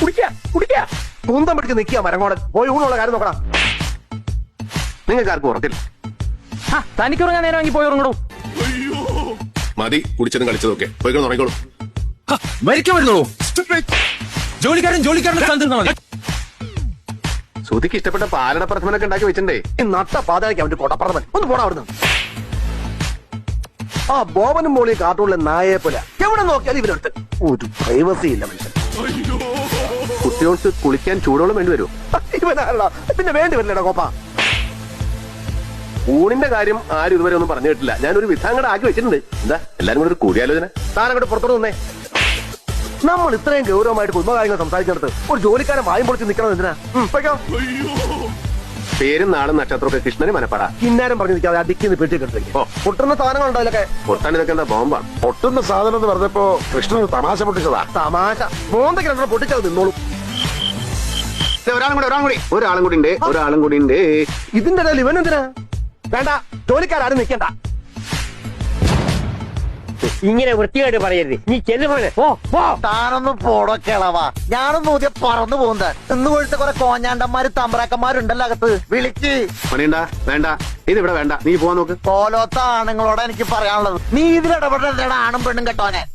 കുടിക്ക കുടിക്ക. കുന്തം പിടിച്ച് നിൽക്കുക മരങ്ങോടൻ. പോയി ഊണുള്ള കാര്യം നോക്കണം. നിങ്ങൾക്ക് ആർക്കും ഉറക്കില്ല തനിക്ക് ഉറങ്ങാൻ നേരമെങ്കിൽ പോയി ഉറങ്ങണോ? മതി കുടിച്ചതും കളിച്ചതൊക്കെ പോയി കിടന്ന് ഉറങ്ങിക്കോളൂ. മരിക്കാൻ വരുന്നുള്ളൂ ജോലിക്കാരൻ ജോലിക്കാരന്റെ സ്ഥാനത്ത് നിന്നാ മതി ശ്രുതിക്ക് ഇഷ്ടപ്പെട്ട പാലട പ്രഥമനൊക്കെ ഉണ്ടാക്കി വെച്ചിട്ടുണ്ടേ. ഈ നട്ട പാതയ്ക്ക് അവന്റെ കൊടപ്രഥമൻ ഒന്ന് പോടാ അവിടുന്ന്. ആ ബോബനും മോളി കാർട്ടൂണിലെ നായയെ പോലെ. എവിടെ നോക്കിയാലും ഇവരെടുത്ത് ഒരു പ്രൈവസി ഇല്ല മനുഷ്യൻ. കുട്ടികൾക്ക് കുളിക്കാൻ ചൂടോളം വേണ്ടി വരുമോ ഇവനാണല്ലോ. പിന്നെ വേണ്ടി വരില്ലടാ കോപ്പ. ഊണിന്റെ കാര്യം ആരും ഇതുവരെ ഒന്നും പറഞ്ഞു കേട്ടില്ല ഞാനൊരു വിധാങ്ങടെ ആക്കി വെച്ചിട്ടുണ്ട്. എന്താ? എല്ലാരും കൂടെ ഒരു കൂടിയാലോചന. താനങ്ങോട്ട് പുറത്തോട്ട് നിന്നേ നമ്മൾ ഇത്രയും ഗൗരവമായിട്ട് കുടുംബകാര്യങ്ങൾ സംസാരിച്ചിടത്ത് ഒരു ജോലിക്കാരൻ വായും പൊളിച്ച് നിൽക്കണം എന്തിനാ. പേരും നാളും നക്ഷത്രമൊക്കെ കൃഷ്ണന് മനപ്പാടാ. കിന്നാരം പറഞ്ഞു നിൽക്കാതെ ഓ. പൊട്ടുന്ന സാധനങ്ങളുണ്ടോ ഇതിലൊക്കെ പൊട്ടാൻ ഇതൊക്കെ എന്താ ബോംബാണ് പൊട്ടുന്ന സാധനം എന്ന് പറഞ്ഞപ്പോ കൃഷ്ണൻ തമാശ പൊട്ടിച്ചതാ. തമാശ. മോന്തയ്ക്ക് രണ്ടെണ്ണം പൊട്ടിച്ചത് നിന്നോളൂ ഒരാളും കൂടി ഒരാളും കൂടി. ഒരാളും കൂടി ഉണ്ട് ഒരാളും കൂടി ഉണ്ട്. ഇതിന്റെ എന്തിനാ? വേണ്ട ജോലിക്കാരും നിൽക്കണ്ട. ഇങ്ങനെ വൃത്തിയായിട്ട് പറയരുത്. നീ ചെല്ലുപോലെ ഓ പോ താനൊന്നും പോടോ കിളവാ. ഞാനൊന്നും ഊതിയ പറന്നു പോകുന്നത് ഇന്ന് പോലത്തെ കുറെ കോഞ്ഞാണ്ടന്മാര് തമ്പ്രാക്കന്മാരുണ്ടല്ലോ അകത്ത്. വിളിക്ക്. പണിയണ്ട വേണ്ട. ഇത് ഇവിടെ വേണ്ട. നീ പോവാൻ നോക്ക്. പോലോത്ത ആണുങ്ങളോടാ എനിക്ക് പറയാനുള്ളത്. നീ ഇതിലിടപെടേണ്ട ആണും പെണ്ണും കെട്ടോനെ.